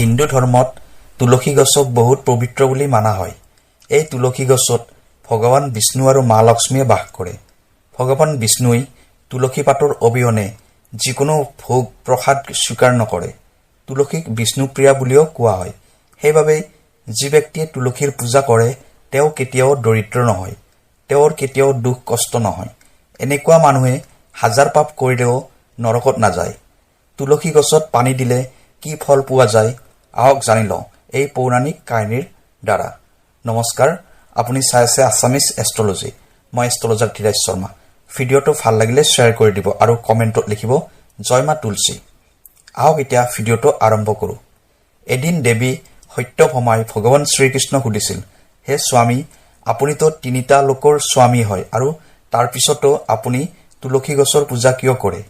হিন্দু ধৰ্মত তুলসী গছক বহুত পবিত্ৰ বুলি মানা হয়। এই তুলসী গছত ভগৱান বিষ্ণু আৰু মা লক্ষ্মীয়ে বাস কৰে। ভগৱান বিষ্ণুই তুলসী পাতৰ অবিহনে যিকোনো ভোগ প্ৰসাদ স্বীকাৰ নকৰে। তুলসীক বিষ্ণুপ্ৰিয়া বুলিও কোৱা হয়। সেইবাবে যি ব্যক্তিয়ে তুলসীৰ পূজা কৰে তেওঁ কেতিয়াও দৰিদ্ৰ নহয়। তেওঁৰ কেতিয়াও দুখ কষ্ট নহয়। এনেকুৱা মানুহে হাজাৰ পাপ কৰিলেও নৰকত নাযায়। তুলসী গছত পানী দিলে কি ফল পোৱা যায়? আহক জানি লওঁ এই পৌৰাণিক কাহিনীৰ দ্বাৰা। নমস্কাৰ আপুনি চাই আছে আছামিজ এষ্ট্ৰলজি। মই এষ্ট্ৰলজাৰ ধীৰাজ শৰ্মা। ভিডিঅ'টো ভাল লাগিলে শ্বেয়াৰ কৰি দিব আৰু কমেণ্টত লিখিব জয় মা তুলসী। আহক এতিয়া ভিডিঅ'টো আৰম্ভ কৰোঁ। এদিন দেৱী সত্যভমাই ভগৱান শ্ৰীকৃষ্ণক সুধিছিল হে স্বামী আপুনিতো তিনিটা লোকৰ স্বামী হয় আৰু তাৰ পিছতো আপুনি তুলসী গছৰ পূজা কিয় কৰে?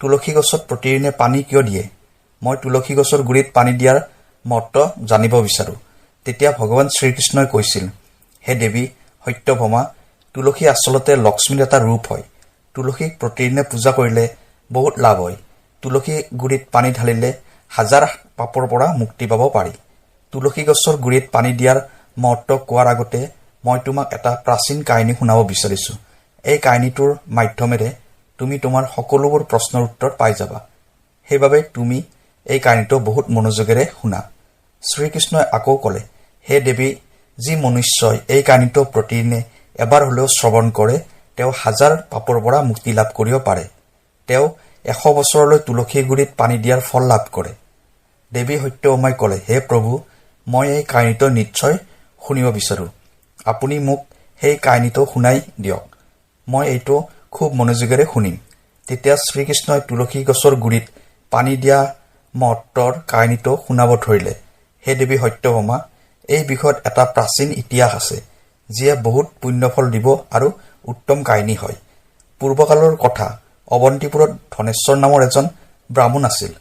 তুলসী গছত প্ৰতিদিনে পানী কিয় দিয়ে? মই তুলসী গছৰ গুৰিত পানী দিয়াৰ মহত্ব জানিব বিচাৰোঁ। তেতিয়া ভগৱান শ্ৰীকৃষ্ণই কৈছিল হে দেৱী সত্যভমা তুলসী আচলতে লক্ষ্মীৰ এটা ৰূপ হয়। তুলসীক প্ৰতিদিনে পূজা কৰিলে বহুত লাভ হয়। তুলসী গুৰিত পানী ঢালিলে হাজাৰ পাপৰ পৰা মুক্তি পাব পাৰি। তুলসী গছৰ গুৰিত পানী দিয়াৰ মহত্ব কোৱাৰ আগতে মই তোমাক এটা প্ৰাচীন কাহিনী শুনাব বিচাৰিছোঁ। এই কাহিনীটোৰ মাধ্যমেৰে তুমি তোমাৰ সকলোবোৰ প্ৰশ্নৰ উত্তৰ পাই যাবা। সেইবাবে তুমি এই কাহিনীটো বহুত মনোযোগেৰে শুনা। শ্ৰীকৃষ্ণই আকৌ ক'লে হে দেৱী যি মনুষ্যই এই কাহিনীটো প্ৰতিদিনে এবাৰ হ'লেও শ্ৰৱণ কৰে তেওঁ হাজাৰ পাপৰ পৰা মুক্তি লাভ কৰিব পাৰে। তেওঁ এশ বছৰলৈ তুলসী গুৰিত পানী দিয়াৰ ফল লাভ কৰে। দেৱী সত্যমাই ক'লে হে প্ৰভু মই এই কাহিনীটো নিশ্চয় শুনিব বিচাৰোঁ। আপুনি মোক সেই কাহিনীটো শুনাই দিয়ক। মই এইটো খুব মনোযোগেৰে শুনিম। তেতিয়া শ্ৰীকৃষ্ণই তুলসী গছৰ গুৰিত পানী দিয়া মহত্বৰ কাহিনীটো শুনাব ধৰিলে। হে দেৱী সত্যভমা এই বিষয়ত এটা প্ৰাচীন ইতিহাস আছে যিয়ে বহুত পুণ্যফল দিব আৰু উত্তম কাহিনী হয়। পূৰ্বকালৰ কথা অৱন্তিপুৰত ধনেশ্বৰ নামৰ এজন ব্ৰাহ্মণ আছিল।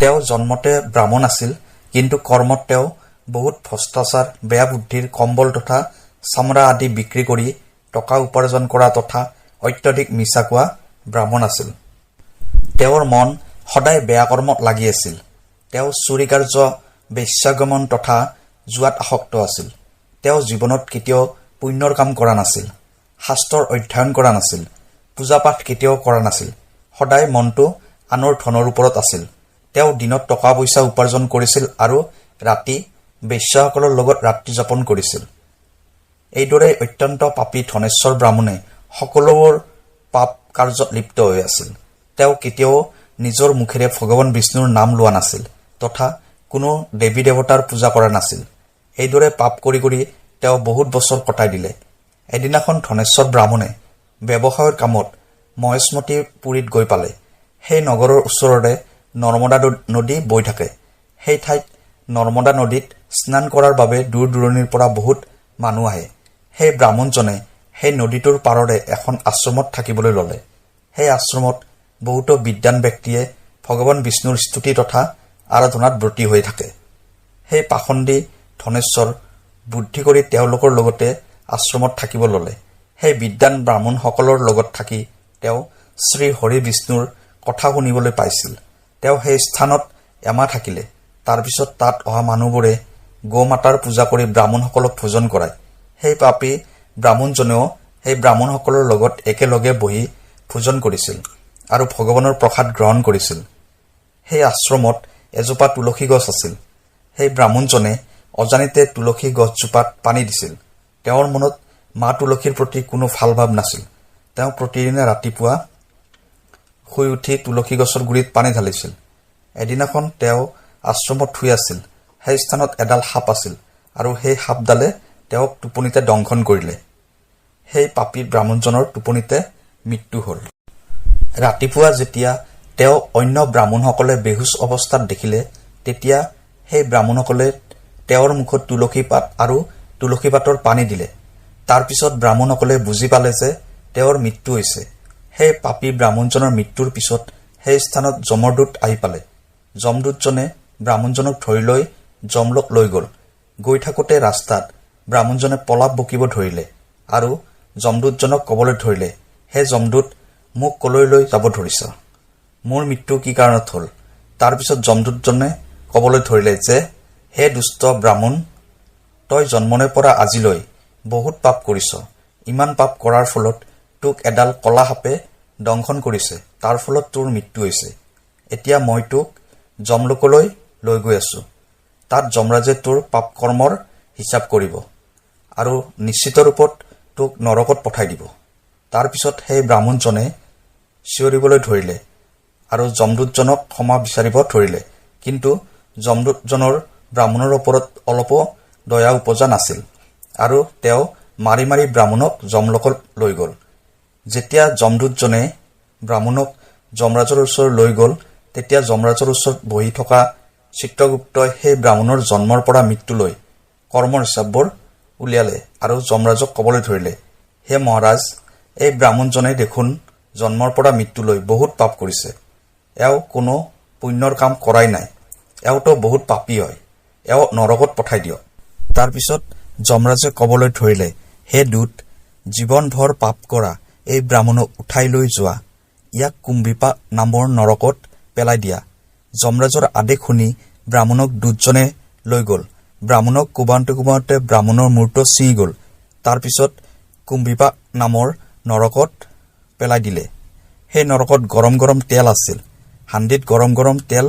তেওঁ জন্মতে ব্ৰাহ্মণ আছিল কিন্তু কৰ্মত তেওঁ বহুত ভ্ৰষ্টাচাৰ বেয়া বুদ্ধিৰ কম্বল তথা চামৰা আদি বিক্ৰী কৰি টকা উপাৰ্জন কৰা তথা অত্যধিক মিছা কোৱা ব্ৰাহ্মণ আছিল। তেওঁৰ মন সদায় বেয়া কৰ্মত লাগি আছিল। তেওঁ চুৰি কাৰ্য বেশ্যাগমন তথা জোৱাত আসক্ত আছিল। তেওঁ জীৱনত কেতিয়াও পুণ্যৰ কাম কৰা নাছিল শাস্ত্ৰৰ অধ্যয়ন কৰা নাছিল পূজা পাঠ কেতিয়াও কৰা নাছিল সদায় মনটো আনৰ ধনৰ ওপৰত আছিল। তেওঁ দিনত টকা পইচা উপাৰ্জন কৰিছিল আৰু ৰাতি বেশ্যাসকলৰ লগত ৰাত্ৰি যাপন কৰিছিল। এইদৰে অত্যন্ত পাপী ধনেশ্বৰ ব্ৰাহ্মণে সকলোবোৰ পাপ কাৰ্যত লিপ্ত হৈ আছিল। তেওঁ কেতিয়াও নিজৰ মুখেৰে ভগৱান বিষ্ণুৰ নাম লোৱা নাছিল তথা কোনো দেৱী দেৱতাৰ পূজা কৰা নাছিল। এইদৰে পাপ কৰি কৰি তেওঁ বহুত বছৰ কটাই দিলে। এদিনাখন ধনেশ্বৰ ব্ৰাহ্মণে ব্যৱসায়ৰ কামত মহেশমতী পুৰীত গৈ পালে। সেই নগৰৰ ওচৰতে নৰ্মদা নদী বৈ থাকে। সেই ঠাইত নৰ্মদা নদীত স্নান কৰাৰ বাবে দূৰ দূৰণিৰ পৰা বহুত মানুহ আহে। সেই ব্ৰাহ্মণজনে সেই নদীটোৰ পাৰৰে এখন আশ্ৰমত থাকিবলৈ ল'লে। সেই আশ্ৰমত বহুতো বিদ্বান ব্যক্তিয়ে ভগৱান বিষ্ণুৰ স্তুতি তথা আৰাধনাত ব্ৰতী হৈ থাকে। সেই পাখণ্ডী ধনেশ্বৰ বুদ্ধি কৰি তেওঁলোকৰ লগতে আশ্ৰমত থাকিব ল'লে। সেই বিদ্বান ব্ৰাহ্মণসকলৰ লগত থাকি তেওঁ শ্ৰী হৰি বিষ্ণুৰ কথা শুনিবলৈ পাইছিল। তেওঁ সেই স্থানত এমাহ থাকিলে। তাৰপিছত তাত অহা মানুহবোৰে গৌ মাতাৰ পূজা কৰি ব্ৰাহ্মণসকলক ভোজন কৰায়। সেই পাপী ব্ৰাহ্মণজনেও সেই ব্ৰাহ্মণসকলৰ লগত একেলগে বহি ভোজন কৰিছিল আৰু ভগৱানৰ প্ৰসাদ গ্ৰহণ কৰিছিল। সেই আশ্ৰমত এজোপা তুলসী গছ আছিল। সেই ব্ৰাহ্মণজনে অজানিতে তুলসী গছজোপাত পানী দিছিল। তেওঁৰ মনত মা তুলসীৰ প্ৰতি কোনো ভাল ভাৱ নাছিল। তেওঁ প্ৰতিদিনে ৰাতিপুৱা শুই উঠি তুলসী গছৰ গুৰিত পানী ঢালিছিল। এদিনাখন তেওঁ আশ্ৰমত শুই আছিল। সেই স্থানত এডাল সাপ আছিল আৰু সেই সাপডালে তেওঁক টোপনিতে দংশন কৰিলে। সেই পাপী ব্ৰাহ্মণজনৰ টোপনিতে মৃত্যু হ'ল। ৰাতিপুৱা যেতিয়া তেওঁ অন্য ব্ৰাহ্মণসকলে বেহুচ অৱস্থাত দেখিলে তেতিয়া সেই ব্ৰাহ্মণসকলে তেওঁৰ মুখত তুলসী পাত আৰু তুলসী পাতৰ পানী দিলে। তাৰপিছত ব্ৰাহ্মণসকলে বুজি পালে যে তেওঁৰ মৃত্যু হৈছে। সেই পাপী ব্ৰাহ্মণজনৰ মৃত্যুৰ পিছত সেই স্থানত যমৰদূত আহি পালে। যমদূতজনে ব্ৰাহ্মণজনক ধৰি লৈ যমলোক লৈ গ'ল। গৈ থাকোঁতে ৰাস্তাত ব্ৰাহ্মণজনে পলাপ বকিব ধৰিলে আৰু যমদূতজনক ক'বলৈ ধৰিলে হে যমদূত মোক কলৈ লৈ যাব ধৰিছা? মোৰ মৃত্যু কি কাৰণত হ'ল? তাৰপিছত যমদূতজনে ক'বলৈ ধৰিলে যে হে দুষ্ট ব্ৰাহ্মণ তই জন্মৰে পৰা আজিলৈ বহুত পাপ কৰিছ। ইমান পাপ কৰাৰ ফলত তোক এডাল কলা সাপে দংশন কৰিছে। তাৰ ফলত তোৰ মৃত্যু হৈছে। এতিয়া মই তোক যমলোকলৈ লৈ গৈ আছো। তাত যমৰাজে তোৰ পাপ কৰ্মৰ হিচাপ কৰিব আৰু নিশ্চিত ৰূপত তোক নৰকত পঠাই দিব। তাৰপিছত সেই ব্ৰাহ্মণজনে চিঞৰিবলৈ ধৰিলে। আৰু যমদূতজনক ক্ষমা বিচাৰিব ধৰিলে। কিন্তু যমদূতজনৰ ব্ৰাহ্মণৰ ওপৰত অলপো দয়া উপজা নাছিল আৰু তেওঁ মাৰি মাৰি ব্ৰাহ্মণক যমলোকত লৈ গ'ল। যেতিয়া যমদূতজনে ব্ৰাহ্মণক যমৰাজৰ ওচৰ লৈ গ'ল তেতিয়া যমৰাজৰ ওচৰত বহি থকা চিত্ৰগুপ্তই সেই ব্ৰাহ্মণৰ জন্মৰ পৰা মৃত্যুলৈ কৰ্মৰ হিচাপবোৰ উলিয়ালে আৰু যমৰাজক ক'বলৈ ধৰিলে হে মহাৰাজ এই ব্ৰাহ্মণজনে দেখোন জন্মৰ পৰা মৃত্যুলৈ বহুত পাপ কৰিছে। এওঁ কোনো পুণ্যৰ কাম কৰাই নাই। এওঁতো বহুত পাপী হয়। এওঁ নৰকত পঠাই দিয়ক। তাৰপিছত যমৰাজে ক'বলৈ ধৰিলে হে দূত জীৱনভৰ পাপ কৰা এই ব্ৰাহ্মণক উঠাই লৈ যোৱা। ইয়াক কুম্ভিপা নামৰ নৰকত পেলাই দিয়া যমৰাজৰ আদেশ শুনি ব্ৰাহ্মণক দূতজনে লৈ গ'ল। ব্ৰাহ্মণক কোবাওঁতে কোবাওঁতে ব্ৰাহ্মণৰ মূৰ্ত ছিঙি গ'ল। তাৰপিছত কুম্ভিপা নামৰ নৰকত পেলাই দিলে। সেই নৰকত গৰম গৰম তেল আছিল। হাণ্ডিত গৰম গৰম তেল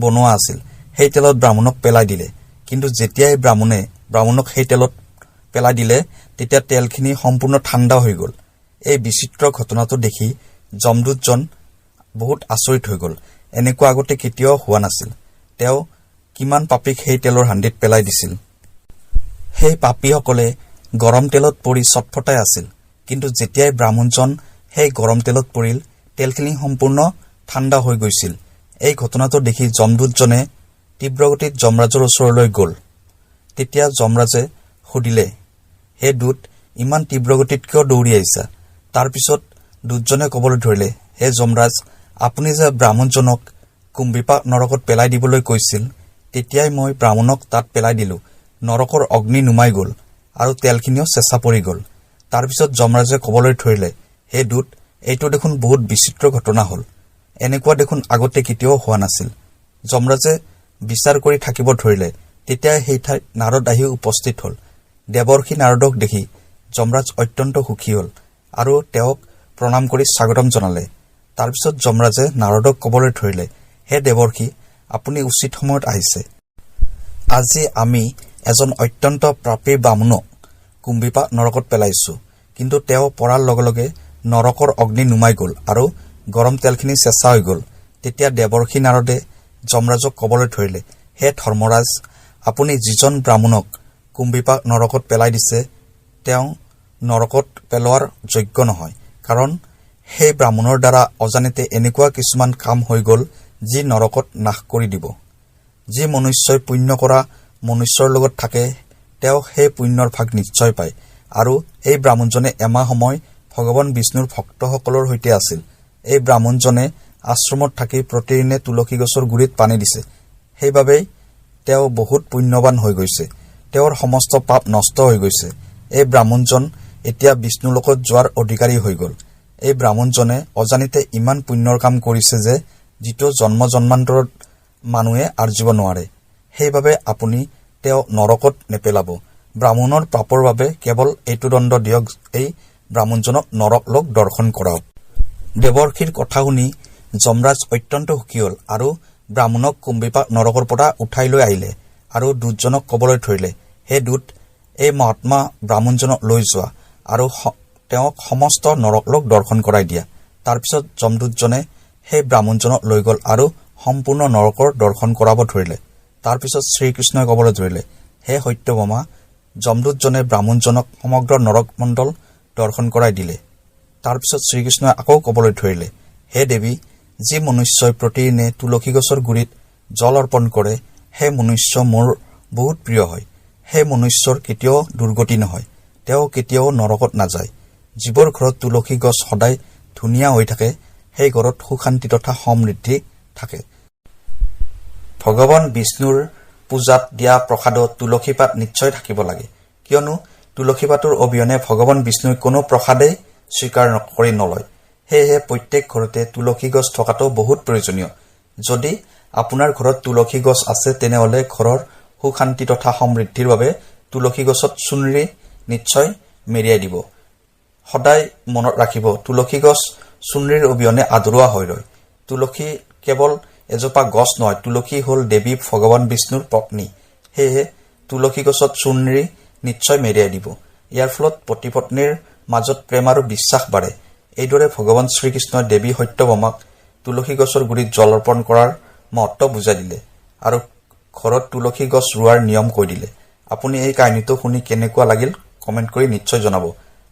বনোৱা আছিল। সেই তেলত ব্ৰাহ্মণক পেলাই দিলে। কিন্তু যেতিয়াই ব্ৰাহ্মণে ব্ৰাহ্মণক সেই তেলত পেলাই দিলে তেতিয়া তেলখিনি সম্পূৰ্ণ ঠাণ্ডা হৈ গ'ল। এই বিচিত্ৰ ঘটনাটো দেখি যমদূতজন বহুত আচৰিত হৈ গ'ল। এনেকুৱা আগতে কেতিয়াও হোৱা নাছিল। তেওঁ কিমান পাপীক সেই তেলৰ হাণ্ডিত পেলাই দিছিল। সেই পাপীসকলে গৰম তেলত পৰি চটফটাই আছিল। কিন্তু যেতিয়াই ব্ৰাহ্মণজন সেই গৰম তেলত পৰিল তেলখিনি সম্পূৰ্ণ ঠাণ্ডা হৈ গৈছিল। এই ঘটনাটো দেখি যমদূতজনে তীব্ৰগতিত যমৰাজৰ ওচৰলৈ গ'ল। তেতিয়া যমৰাজে সুধিলে হে দূত ইমান তীব্ৰগতিত কিয় দৌৰি আহিছা? তাৰপিছত দূতজনে ক'বলৈ ধৰিলে হে যমৰাজ আপুনি যে ব্ৰাহ্মণজনক কুম্ভিপা নৰকত পেলাই দিবলৈ কৈছিল তেতিয়াই মই ব্ৰাহ্মণক তাত পেলাই দিলো। নৰকৰ অগ্নি নুমাই গ'ল আৰু তেলখিনিও চেঁচা পৰি গ'ল। তাৰপিছত যমৰাজে ক'বলৈ ধৰিলে হে দূত এইটো দেখোন বহুত বিচিত্ৰ ঘটনা হ'ল। এনেকুৱা দেখোন আগতে কেতিয়াও হোৱা নাছিল। যমৰাজে বিচাৰ কৰি থাকিব ধৰিলে তেতিয়াই সেই ঠাইত নাৰদ আহি উপস্থিত হ'ল। দেৱৰ্ষি নাৰদক দেখি যমৰাজ অত্যন্ত সুখী হ'ল আৰু তেওঁক প্ৰণাম কৰি স্বাগতম জনালে। তাৰপিছত যমৰাজে নাৰদক ক'বলৈ ধৰিলে হে দেৱৰ্ষি আপুনি উচিত সময়ত আহিছে। আজি আমি এজন অত্যন্ত পাপী বামুণক কুম্ভিপা নৰকত পেলাইছো। কিন্তু তেওঁ পৰাৰ লগে লগে নৰকৰ অগ্নি নুমাই গ'ল আৰু গৰম তেলখিনি চেঁচা হৈ গ'ল। তেতিয়া দেৱৰ্ষি নাৰদে যমৰাজক ক'বলৈ ধৰিলে হে ধৰ্মৰাজ আপুনি যিজন ব্ৰাহ্মণক কুম্ভিপা নৰকত পেলাই দিছে তেওঁ নৰকত পেলোৱাৰ যোগ্য নহয়। কাৰণ সেই ব্ৰাহ্মণৰ দ্বাৰা অজানিতে এনেকুৱা কিছুমান কাম হৈ গ'ল যি নৰকত নাশ কৰি দিব। যি মনুষ্যই পুণ্য কৰা মনুষ্যৰ লগত থাকে তেওঁ সেই পুণ্যৰ ভাগ নিশ্চয় পায়। আৰু এই ব্ৰাহ্মণজনে এমাহ সময় ভগৱান বিষ্ণুৰ ভক্তসকলৰ সৈতে আছিল। এই ব্ৰাহ্মণজনে আশ্ৰমত থাকি প্ৰতিদিনে তুলসী গছৰ গুৰিত পানী দিছে। সেইবাবেই তেওঁ বহুত পুণ্যৱান হৈ গৈছে। তেওঁৰ সমস্ত পাপ নষ্ট হৈ গৈছে। এই ব্ৰাহ্মণজন এতিয়া বিষ্ণুলোকত যোৱাৰ অধিকাৰী হৈ গ'ল। এই ব্ৰাহ্মণজনে অজানিতে ইমান পুণ্যৰ কাম কৰিছে যে যিটো জন্ম জন্মান্তৰত মানুহে আৰ্জিব নোৱাৰে। সেইবাবে আপুনি তেওঁ নৰকত নেপেলাব। ব্ৰাহ্মণৰ পাপৰ বাবে কেৱল এইটো দণ্ড দিয়ক। এই ব্ৰাহ্মণজনক নৰক লোক দৰ্শন কৰাওক। দেৱৰ্ষিৰ কথা শুনি যমৰাজ অত্যন্ত সুখী হ'ল আৰু ব্ৰাহ্মণক কুম্ভিপা নৰকৰ পৰা উঠাই লৈ আহিলে আৰু দূতজনক ক'বলৈ ধৰিলে হে দূত এই মহাত্মা ব্ৰাহ্মণজনক লৈ যোৱা আৰু তেওঁক সমস্ত নৰকলোক দৰ্শন কৰাই দিয়া। তাৰপিছত যমদূতজনে সেই ব্ৰাহ্মণজনক লৈ গ'ল আৰু সম্পূৰ্ণ নৰকৰ দৰ্শন কৰাব ধৰিলে। তাৰপিছত শ্ৰীকৃষ্ণই ক'বলৈ ধৰিলে হে সত্যভামা যমদূতজনে ব্ৰাহ্মণজনক সমগ্ৰ নৰকমণ্ডল দৰ্শন কৰাই দিলে। তাৰপিছত শ্ৰীকৃষ্ণই আকৌ ক'বলৈ ধৰিলে হে দেৱী যি মনুষ্যই প্ৰতিদিনে তুলসী গছৰ গুৰিত জল অৰ্পণ কৰে সেই মনুষ্য মোৰ বহুত প্ৰিয় হয়। সেই মনুষ্যৰ কেতিয়াও দুৰ্গতি নহয় তেওঁ কেতিয়াও নৰকত নাযায়। যিবোৰ ঘৰত তুলসী গছ সদায় ধুনীয়া হৈ থাকে সেই ঘৰত সুখ শান্তি তথা সমৃদ্ধি থাকে। ভগৱান বিষ্ণুৰ পূজাত দিয়া প্ৰসাদত তুলসী পাত নিশ্চয় থাকিব লাগে। কিয়নো তুলসী পাতৰ অবিহনে ভগৱান বিষ্ণুই কোনো প্ৰসাদেই স্বীকাৰ কৰি নলয়। সেয়েহে প্ৰত্যেক ঘৰতে তুলসী গছ থকাটো বহুত প্ৰয়োজনীয়। যদি আপোনাৰ ঘৰত তুলসী গছ আছে তেনেহ'লে ঘৰৰ সুখ শান্তি তথা সমৃদ্ধিৰ বাবে তুলসী গছত চূণৰি নিশ্চয় মেৰিয়াই দিব। সদায় মনত ৰাখিব তুলসী গছ চূণৰিৰ অবিহনে আধৰুৱা হৈ ৰয়। তুলসী কেৱল এজোপা গছ নহয় তুলসী হ'ল দেৱী ভগৱান বিষ্ণুৰ পত্নী। সেয়েহে তুলসী গছত চূণৰি নিশ্চয় মেৰিয়াই দিব। ইয়াৰ ফলত পতি পত্নীৰ মাজত প্ৰেম আৰু বিশ্বাস বাঢ়ে। এইদৰে ভগৱান শ্ৰীকৃষ্ণই দেৱী সত্যভামাক তুলসী গছৰ গুৰিত জল অৰ্পণ কৰাৰ মহত্ব বুজাই দিলে আৰু ঘৰত তুলসী গছ ৰোৱাৰ নিয়ম কৈ দিলে। আপুনি এই কাহিনীটো শুনি কেনেকুৱা লাগিল কমেণ্ট কৰি নিশ্চয় জনাব।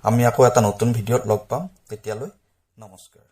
আমি আকৌ এটা নতুন ভিডিঅ'ত লগ পাম। তেতিয়ালৈ নমস্কাৰ।